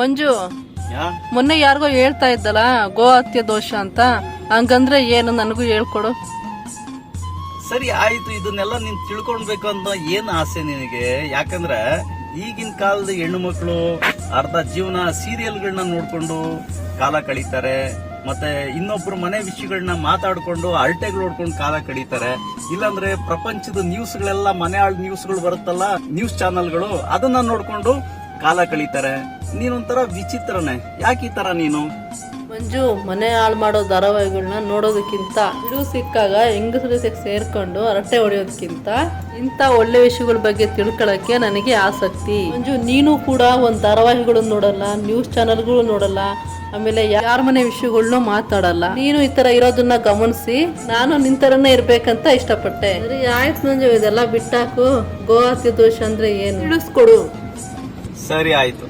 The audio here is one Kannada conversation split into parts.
ಮಂಜು ಮೊನ್ನೆ ಯಾರಿಗೋ ಹೇಳ್ತಾ ಇದ್ದಲ್ಲ ಗೋ ಹತ್ಯೆ ದೋಷ ಅಂತ. ಹಂಗಂದ್ರೆ ಏನು ನನಗೂ ಹೇಳ್ಕೊಡು. ಸರಿ ಆಯ್ತು ಇದನ್ನೆಲ್ಲ ನೀನ್ ತಿಳ್ಕೊಳ್ಬೇಕು ಅಂತ ಏನ್ ಆಸೆ ನಿನಗೆ? ಯಾಕಂದ್ರೆ ಈಗಿನ ಕಾಲದ ಹೆಣ್ಣು ಮಕ್ಕಳು ಅರ್ಧ ಜೀವನ ಸೀರಿಯಲ್ಗಳನ್ನ ನೋಡ್ಕೊಂಡು ಕಾಲ ಕಳೀತಾರೆ ಮತ್ತೆ ಇನ್ನೊಬ್ರ ಮನೆ ವಿಷಯಗಳನ್ನ ಮಾತಾಡ್ಕೊಂಡು ಅಳಟೆಗಳು ನೋಡ್ಕೊಂಡು ಕಾಲ ಕಳೀತಾರೆ. ಇಲ್ಲಾಂದ್ರೆ ಪ್ರಪಂಚದ ನ್ಯೂಸ್ಗಳೆಲ್ಲ ಮನೆ ಆಳ್ ನ್ಯೂಸ್ಗಳು ಬರುತ್ತಲ್ಲ ನ್ಯೂಸ್ ಚಾನೆಲ್ಗಳು ಅದನ್ನ ನೋಡ್ಕೊಂಡು ಕಾಲ ಕಳೀತಾರೆ. ನೀನೊಂಥರ ವಿಚಿತ್ರನೇ. ಯಾಕೆ ಈ ತರ ನೀನು? ಮಂಜು, ಮನೆ ಹಾಳು ಮಾಡೋ ಧಾರಾವಾಹಿಗಳನ್ನ ನೋಡೋದಕ್ಕಿಂತ ಇದು ಸಿಕ್ಕಾಗ ಹೆಂಗಸರ ಸೇರ್ಕೊಂಡು ಹರಟೆ ಹೊಡೆಯೋದಕ್ಕಿಂತ ಇಂಥ ಒಳ್ಳೆ ವಿಷಯಗಳ ಬಗ್ಗೆ ತಿಳ್ಕೊಳಕ್ಕೆ ನನಗೆ ಆಸಕ್ತಿ. ಮಂಜು, ನೀನು ಕೂಡ ಒಂದು ಧಾರಾವಾಹಿಗಳನ್ನು ನೋಡಲ್ಲ ನ್ಯೂಸ್ ಚಾನೆಲ್ಗಳು ನೋಡಲ್ಲ, ಆಮೇಲೆ ಯಾರ ಮನೆ ವಿಷಯಗಳನ್ನೂ ಮಾತಾಡಲ್ಲ. ನೀನು ಈ ತರ ಇರೋದನ್ನ ಗಮನಿಸಿ, ನಾನು ನಿಂತರನೇ ಇರ್ಬೇಕಂತ ಇಷ್ಟಪಟ್ಟೆ. ಆಯ್ತು ಮಂಜು, ಇದೆಲ್ಲ ಬಿಟ್ಟಾಕು. ಗೋವಾ ದೋಷ ಅಂದ್ರೆ ಏನು? ತಿಳಿಸ್ಕೊಡು. ಸರಿ ಆಯ್ತು.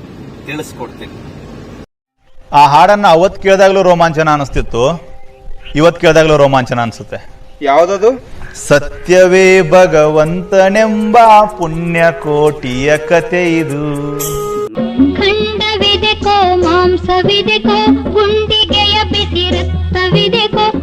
ತಿಳಿಸ್ಕೊಡ್ತೀನಿ. ಆ ಹಾಡನ್ನ ಅವತ್ ಕೇಳಿದಾಗ್ಲೂ ರೋಮಾಂಚನ ಅನಿಸ್ತಿತ್ತು ಇವತ್ ಕೇಳಿದಾಗ್ಲೂ ರೋಮಾಂಚನ ಅನ್ಸುತ್ತೆ. ಯಾವ್ದದು? ಸತ್ಯವೇ ಭಗವಂತನೆಂಬ ಪುಣ್ಯ ಕೋಟಿಯ ಕತೆ ಇದು. ಖಂಡವಿದೆಕೋ ಮಾಂಸವಿದೆಕೋ ಗುಂಡಿಗೆಯ ಬಿಸಿ ಕೋ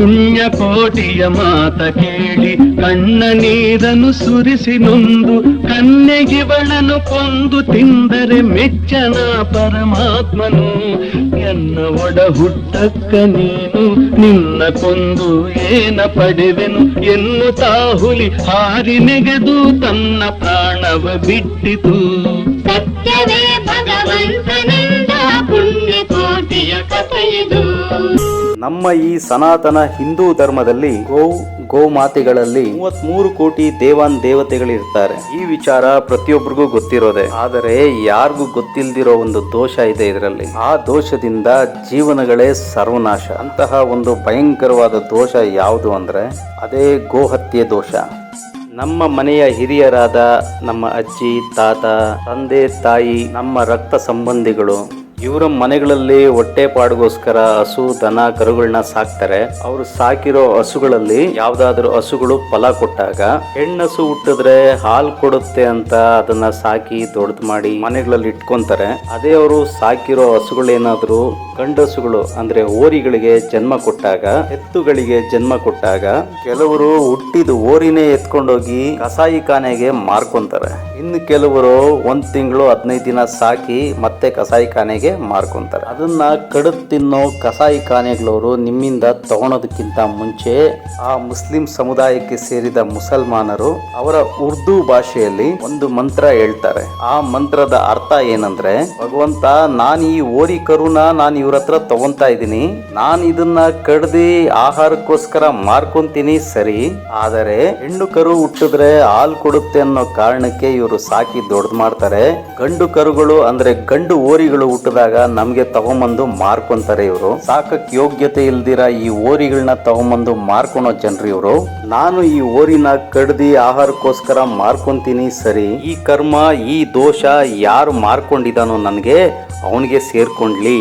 ಪುಣ್ಯ ಕೋಟಿಯ ಮಾತ ಕೇಳಿ ಕಣ್ಣ ನೀರನ್ನು ಸುರಿಸಿ ನೊಂದು ಕನ್ನೆಗಿವಳನು ಕೊಂದು ತಿಂದರೆ ಮೆಚ್ಚನ ಪರಮಾತ್ಮನು. ಎನ್ನ ಒಡ ಹುಟ್ಟಕ್ಕ ನೀನು, ನಿನ್ನ ಕೊಂದು ಏನ ಪಡೆವೆನು? ಎನ್ನುತ್ತಾ ಹುಲಿ ಹಾರಿ ನೆಗೆದು ತನ್ನ ಪ್ರಾಣವ ಬಿಟ್ಟಿತು. ಸತ್ಯವೇ ಭಗವಂತನಿಂದ ಪುಣ್ಯ ಕೋಟಿಯ ಕಥೆಯಿದು. ನಮ್ಮ ಈ ಸನಾತನ ಹಿಂದೂ ಧರ್ಮದಲ್ಲಿ ಗೋ ಗೋಮಾತೆಗಳಲ್ಲಿ ಮೂವತ್ಮೂರು ಕೋಟಿ ದೇವಾನ್ ದೇವತೆಗಳಿರ್ತಾರೆ. ಈ ವಿಚಾರ ಪ್ರತಿಯೊಬ್ಬರಿಗೂ ಗೊತ್ತಿರೋದೆ. ಆದರೆ ಯಾರಿಗೂ ಗೊತ್ತಿಲ್ದಿರೋ ಒಂದು ದೋಷ ಇದೆ ಇದರಲ್ಲಿ. ಆ ದೋಷದಿಂದ ಜೀವನಗಳೇ ಸರ್ವನಾಶ. ಅಂತಹ ಒಂದು ಭಯಂಕರವಾದ ದೋಷ ಯಾವುದು ಅಂದ್ರೆ ಅದೇ ಗೋಹತ್ಯೆ ದೋಷ. ನಮ್ಮ ಮನೆಯ ಹಿರಿಯರಾದ ನಮ್ಮ ಅಜ್ಜಿ, ತಾತ, ತಂದೆ, ತಾಯಿ, ನಮ್ಮ ರಕ್ತ ಸಂಬಂಧಿಗಳು ಇವರ ಮನೆಗಳಲ್ಲಿ ಹೊಟ್ಟೆ ಪಾಡಿಗೋಸ್ಕರ ಹಸು, ದನ ಕರುಗಳನ್ನ ಸಾಕ್ತಾರೆ. ಅವರು ಸಾಕಿರೋ ಹಸುಗಳಲ್ಲಿ ಯಾವ್ದಾದ್ರು ಹಸುಗಳು ಫಲ ಕೊಟ್ಟಾಗ ಹೆಣ್ಣಸು ಹುಟ್ಟಿದ್ರೆ ಹಾಲು ಕೊಡುತ್ತೆ ಅಂತ ಅದನ್ನ ಸಾಕಿ ದೊಡ್ಡದು ಮಾಡಿ ಮನೆಗಳಲ್ಲಿ ಇಟ್ಕೊಂತಾರೆ. ಅದೇ ಅವರು ಸಾಕಿರೋ ಹಸುಗಳೇನಾದ್ರು ಗಂಡಸುಗಳು ಅಂದ್ರೆ ಓರಿಗಳಿಗೆ ಜನ್ಮ ಕೊಟ್ಟಾಗ, ಎತ್ತುಗಳಿಗೆ ಜನ್ಮ ಕೊಟ್ಟಾಗ ಕೆಲವರು ಹುಟ್ಟಿದ ಓರಿನೇ ಎತ್ಕೊಂಡೋಗಿ ಕಸಾಯಿ ಖಾನೆಗೆ ಮಾರ್ಕೊಂತಾರೆ. ಇನ್ನು ಕೆಲವರು ಒಂದ್ ತಿಂಗಳು, ಹದಿನೈದು ದಿನ ಸಾಕಿ ಮತ್ತೆ ಕಸಾಯಿ ಖಾನೆಗೆ ಮಾರ್ಕೊಂತಾರೆ. ಅದನ್ನ ಕಡು ತಿನ್ನೋ ಕಸಾಯಿ ಖಾನೆಗಳವರು ನಿಮ್ಮಿಂದ ತಗೊಳೋದಕ್ಕಿಂತ ಮುಂಚೆ ಆ ಮುಸ್ಲಿಂ ಸಮುದಾಯಕ್ಕೆ ಸೇರಿದ ಮುಸಲ್ಮಾನರು ಅವರ ಉರ್ದು ಭಾಷೆಯಲ್ಲಿ ಒಂದು ಮಂತ್ರ ಹೇಳ್ತಾರೆ. ಆ ಮಂತ್ರದ ಅರ್ಥ ಏನಂದ್ರೆ, ಭಗವಂತ, ನಾನು ಈ ಓರಿ ಕರುನ ನಾನು ಇವ್ರ ಹತ್ರ ತಗೊಂತಾ ಇದ್ದೀನಿ. ನಾನು ಇದನ್ನ ಕಡ್ದಿ ಆಹಾರಕ್ಕೋಸ್ಕರ ಮಾರ್ಕೊಂತೀನಿ ಸರಿ. ಆದರೆ ಹೆಣ್ಣು ಕರು ಹುಟ್ಟಿದ್ರೆ ಹಾಲು ಕೊಡುತ್ತೆ ಅನ್ನೋ ಕಾರಣಕ್ಕೆ ಇವರು ಸಾಕಿ ದೊಡ್ಡದು ಮಾಡ್ತಾರೆ. ಗಂಡು ಕರುಗಳು ಅಂದ್ರೆ ಗಂಡು ಓರಿಗಳು ಹುಟ್ಟಿದಾಗ ನಮ್ಗೆ ತಗೊಂಬಂದು ಮಾರ್ಕೊಂತಾರೆ ಇವರು. ಸಾಕಕ್ ಯೋಗ್ಯತೆ ಇಲ್ದಿರ ಈ ಓರಿಗಳನ್ನ ತಗೊಂಬಂದು ಮಾರ್ಕೊಳೋ ಜನರು ಇವರು. ನಾನು ಈ ಓರಿನ ಕಡ್ದಿ ಆಹಾರಕ್ಕೋಸ್ಕರ ಮಾರ್ಕೊಂತೀನಿ ಸರಿ. ಈ ಕರ್ಮ, ಈ ದೋಷ ಯಾರು ಮಾರ್ಕೊಂಡಿದಾನೋ ನನಗೆ ಅವನಿಗೆ ಸೇರ್ಕೊಂಡ್ಲಿ.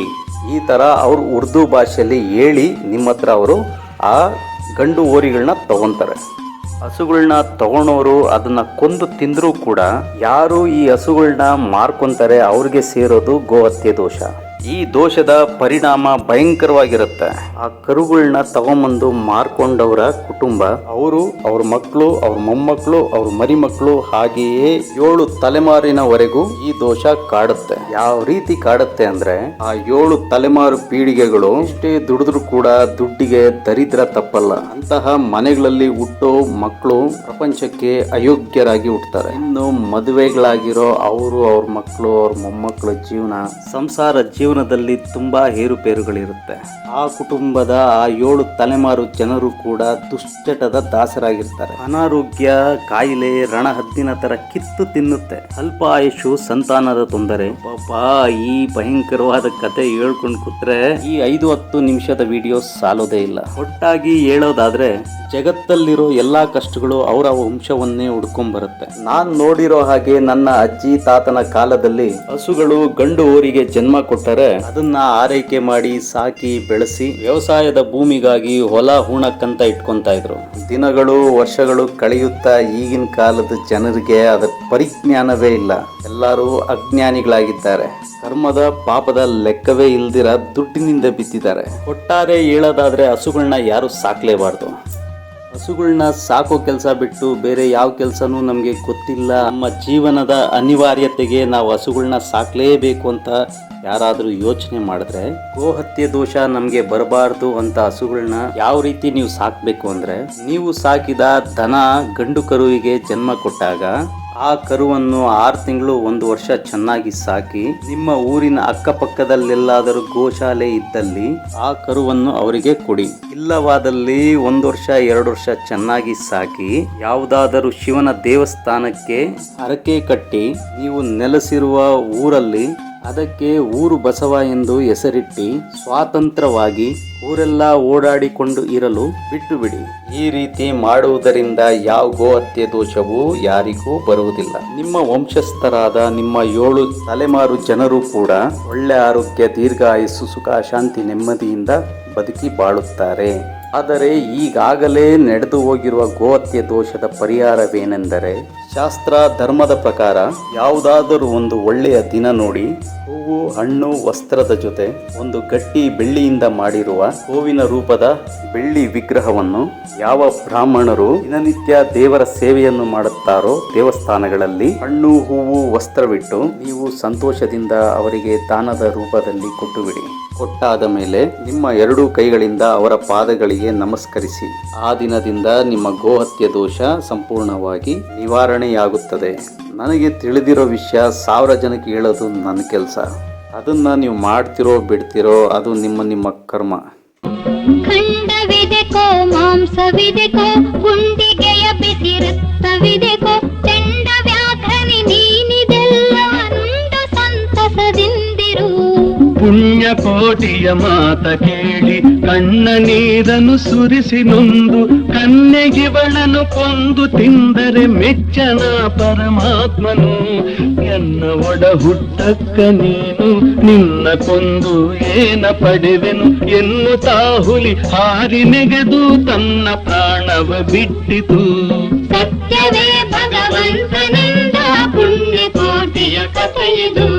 ಈ ತರ ಅವ್ರು ಉರ್ದು ಭಾಷೆಯಲ್ಲಿ ಹೇಳಿ ನಿಮ್ಮ ಹತ್ರ ಅವರು ಆ ಗಂಡು ಓರಿಗಳನ್ನ ತಗೊಂತಾರೆ. ಹಸುಗಳನ್ನ ತಗೊಳೋರು ಅದನ್ನ ಕೊಂದು ತಿಂದರೂ ಕೂಡ ಯಾರು ಈ ಹಸುಗಳನ್ನ ಮಾರ್ಕೊಂತಾರೆ ಅವ್ರಿಗೆ ಸೇರೋದು ಗೋಹತ್ಯೆ ದೋಷ. ಈ ದೋಷದ ಪರಿಣಾಮ ಭಯಂಕರವಾಗಿರುತ್ತೆ. ಆ ಕರುಗಳನ್ನ ತಗೊಂಬಂದು ಮಾರ್ಕೊಂಡವರ ಕುಟುಂಬ. ಅವರು ಅವ್ರ ಮಕ್ಕಳು ಅವ್ರ ಮೊಮ್ಮಕ್ಕಳು ಅವ್ರ ಮರಿಮಕ್ಕಳು ಹಾಗೆಯೇ ಏಳು ತಲೆಮಾರಿನವರೆಗೂ ಈ ದೋಷ ಕಾಡುತ್ತೆ. ಯಾವ ರೀತಿ ಕಾಡುತ್ತೆ ಅಂದ್ರೆ ಆ ಏಳು ತಲೆಮಾರು ಪೀಳಿಗೆಗಳು ಎಷ್ಟೇ ದುಡಿದ್ರು ಕೂಡ ದುಡ್ಡಿಗೆ ದರಿದ್ರ ತಪ್ಪಲ್ಲ. ಅಂತಹ ಮನೆಗಳಲ್ಲಿ ಹುಟ್ಟೋ ಮಕ್ಕಳು ಪ್ರಪಂಚಕ್ಕೆ ಅಯೋಗ್ಯರಾಗಿ ಹುಟ್ಟುತ್ತಾರೆ ಇನ್ನು ಮದುವೆಗಳಾಗಿರೋ ಅವರು, ಅವ್ರ ಮಕ್ಕಳು ಅವ್ರ ಮೊಮ್ಮಕ್ಕಳ ಜೀವನ, ಸಂಸಾರ ಜೀವನದಲ್ಲಿ ತುಂಬಾ ಏರುಪೇರುಗಳಿರುತ್ತೆ ಆ ಕುಟುಂಬದ ಆ ಏಳು ತಲೆಮಾರು ಜನರು ಕೂಡ ದುಶ್ಚಟದ ದಾಸರಾಗಿರ್ತಾರೆ. ಅನಾರೋಗ್ಯ, ಕಾಯಿಲೆ, ರಣಹದ್ದಿನ ತರ ಕಿತ್ತು ತಿನ್ನುತ್ತೆ. ಅಲ್ಪ ಆಯುಷು ಸಂತಾನದ ತೊಂದರೆ. ಪಾಪ, ಈ ಭಯಂಕರವಾದ ಕತೆ ಹೇಳ್ಕೊಂಡು ಕೂತ್ರೆ ಈ ಐದು ಹತ್ತು ನಿಮಿಷದ ವಿಡಿಯೋ ಸಾಲೋದೇ ಇಲ್ಲ. ಒಟ್ಟಾಗಿ ಹೇಳೋದಾದ್ರೆ ಜಗತ್ತಲ್ಲಿರೋ ಎಲ್ಲ ಕಷ್ಟಗಳು ಅವರ ವಂಶವನ್ನೇ ಹುಡ್ಕೊಂಡ್ ಬರುತ್ತೆ ನಾನ್ ನೋಡಿರೋ ಹಾಗೆ ನನ್ನ ಅಜ್ಜಿ ತಾತನ ಕಾಲದಲ್ಲಿ ಹಸುಗಳು ಗಂಡು ಊರಿಗೆ ಜನ್ಮ ಕೊಟ್ಟರೆ ಅದನ್ನ ಆರೈಕೆ ಮಾಡಿ ಸಾಕಿ ಬೆಳೆಸಿ ವ್ಯವಸಾಯದ ಭೂಮಿಗಾಗಿ ಹೊಲ ಹೂಣಕ್ಕಂತ ಇಟ್ಕೊಂತ ಇದ್ರು. ದಿನಗಳು ವರ್ಷಗಳು ಕಳೆಯುತ್ತಾ ಈಗಿನ ಕಾಲದ ಜನರಿಗೆ ಅದರ ಪರಿಜ್ಞಾನವೇ ಇಲ್ಲ. ಎಲ್ಲರೂ ಅಜ್ಞಾನಿಗಳಾಗಿದ್ದಾರೆ. ಕರ್ಮದ ಪಾಪದ ಲೆಕ್ಕವೇ ಇಲ್ದಿರ ದುಡ್ಡಿನಿಂದ ಬಿದ್ದಿದ್ದಾರೆ ಒಟ್ಟಾರೆ ಹೇಳೋದಾದ್ರೆ ಹಸುಗಳನ್ನ ಯಾರು ಸಾಕ್ಲೇಬಾರ್ದು. ಹಸುಗಳನ್ನ ಸಾಕೋ ಕೆಲಸ ಬಿಟ್ಟು ಬೇರೆ ಯಾವ ಕೆಲಸನೂ ನಮಗೆ ಗೊತ್ತಿಲ್ಲ. ನಮ್ಮ ಜೀವನದ ಅನಿವಾರ್ಯತೆಗೆ ನಾವು ಹಸುಗಳನ್ನ ಸಾಕಲೇಬೇಕು ಅಂತ ಯಾರಾದರೂ ಯೋಚನೆ ಮಾಡಿದ್ರೆ, ಗೋಹತ್ಯೆ ದೋಷ ನಮಗೆ ಬರಬಾರ್ದು ಅಂತ ಹಸುಗಳನ್ನ ಯಾವ ರೀತಿ ನೀವು ಸಾಕಬೇಕು ಅಂದ್ರೆ, ನೀವು ಸಾಕಿದ ದನ ಗಂಡು ಕರುವಿಗೆ ಜನ್ಮ ಕೊಟ್ಟಾಗ, ಆ ಕರುವನ್ನು ಆರು ತಿಂಗಳು ಒಂದು ವರ್ಷ ಚೆನ್ನಾಗಿ ಸಾಕಿ, ನಿಮ್ಮ ಊರಿನ ಅಕ್ಕಪಕ್ಕದಲ್ಲೆಲ್ಲಾದರೂ ಗೋಶಾಲೆ ಇದ್ದಲ್ಲಿ ಆ ಕರುವನ್ನು ಅವರಿಗೆ ಕೊಡಿ. ಇಲ್ಲವಾದಲ್ಲಿ ಒಂದು ವರ್ಷ, ಎರಡು ವರ್ಷ ಚೆನ್ನಾಗಿ ಸಾಕಿ, ಯಾವುದಾದರೂ ಶಿವನ ದೇವಸ್ಥಾನಕ್ಕೆ ಹರಕೆ ಕಟ್ಟಿ, ನೀವು ನೆಲೆಸಿರುವ ಊರಲ್ಲಿ ಅದಕ್ಕೆ ಊರು ಬಸವ ಎಂದು ಹೆಸರಿಟ್ಟಿ ಸ್ವಾತಂತ್ರ್ಯವಾಗಿ ಊರೆಲ್ಲ ಓಡಾಡಿಕೊಂಡು ಇರಲು ಬಿಟ್ಟು ಬಿಡಿ ಈ ರೀತಿ ಮಾಡುವುದರಿಂದ ಯಾವ ಗೋಹತ್ಯೆ ದೋಷವೂ ಯಾರಿಗೂ ಬರುವುದಿಲ್ಲ. ನಿಮ್ಮ ವಂಶಸ್ಥರಾದ ನಿಮ್ಮ ಏಳು ತಲೆಮಾರು ಜನರು ಕೂಡ ಒಳ್ಳೆ ಆರೋಗ್ಯ, ದೀರ್ಘಾಯುಸ್ಸು, ಸುಖ, ಶಾಂತಿ, ನೆಮ್ಮದಿಯಿಂದ ಬದುಕಿ ಬಾಳುತ್ತಾರೆ. ಆದರೆ ಈಗಾಗಲೇ ನಡೆದು ಹೋಗಿರುವ ಗೋಹತ್ಯೆ ದೋಷದ ಪರಿಹಾರವೇನೆಂದರೆ ಶಾಸ್ತ್ರ ಧರ್ಮದ ಪ್ರಕಾರ ಯಾವುದಾದರೂ ಒಂದು ಒಳ್ಳೆಯ ದಿನ ನೋಡಿ, ಹೂವು, ಹಣ್ಣು, ವಸ್ತ್ರದ ಜೊತೆ ಒಂದು ಗಟ್ಟಿ ಬೆಳ್ಳಿಯಿಂದ ಮಾಡಿರುವ ಹೂವಿನ ರೂಪದ ಬೆಳ್ಳಿ ವಿಗ್ರಹವನ್ನು ಯಾವ ಬ್ರಾಹ್ಮಣರು ದಿನನಿತ್ಯ ದೇವರ ಸೇವೆಯನ್ನು ಮಾಡುತ್ತಾರೋ ದೇವಸ್ಥಾನಗಳಲ್ಲಿ ಹಣ್ಣು, ಹೂವು, ವಸ್ತ್ರವಿಟ್ಟು ನೀವು ಸಂತೋಷದಿಂದ ಅವರಿಗೆ ದಾನದ ರೂಪದಲ್ಲಿ ಕೊಟ್ಟುಬಿಡಿ. ಕೊಟ್ಟಾದ ಮೇಲೆ ನಿಮ್ಮ ಎರಡೂ ಕೈಗಳಿಂದ ಅವರ ಪಾದಗಳಿಗೆ ನಮಸ್ಕರಿಸಿ. ಆ ದಿನದಿಂದ ನಿಮ್ಮ ಗೋಹತ್ಯೆ ದೋಷ ಸಂಪೂರ್ಣವಾಗಿ ನಿವಾರಣೆಯಾಗುತ್ತದೆ ನನಗೆ ತಿಳಿದಿರೋ ವಿಷಯ ಸಾವಿರ ಜನಕ್ಕೆ ಹೇಳೋದು ನನ್ನ ಕೆಲಸ. ಅದನ್ನ ನೀವು ಮಾಡ್ತಿರೋ ಬಿಡ್ತಿರೋ ಅದು ನಿಮ್ಮ ನಿಮ್ಮ ಕರ್ಮ. ಮಾಂಸವಿದೆಕೋ ಗುಂಡಿಗೆಯ ಬಿಸಿ ರಕ್ತವಿದೆಕೋ ಪುಣ್ಯ ಕೋಟಿಯ ಮಾತ ಕೇಳಿ ಕಣ್ಣ ನೀರನ್ನು ಸುರಿಸಿ ನೊಂದು ಕನ್ನೆಗಿವಳನು ಕೊಂದು ತಿಂದರೆ ಮೆಚ್ಚನ ಪರಮಾತ್ಮನು. ಎನ್ನ ಒಡ ಹುಟ್ಟಕ್ಕ ನೀನು, ನಿನ್ನ ಕೊಂದು ಏನ ಪಡೆವೆನು? ಎನ್ನುತ್ತಾ ತಾಹುಲಿ ಹಾರಿ ನೆಗೆದು, ತನ್ನ ಪ್ರಾಣವ ಬಿಟ್ಟಿತು. ಸತ್ಯವೇ ಭಗವಂತನಿಂದ ಪುಣ್ಯ ಕೋಟಿಯ ಕಥೆಯಿದು.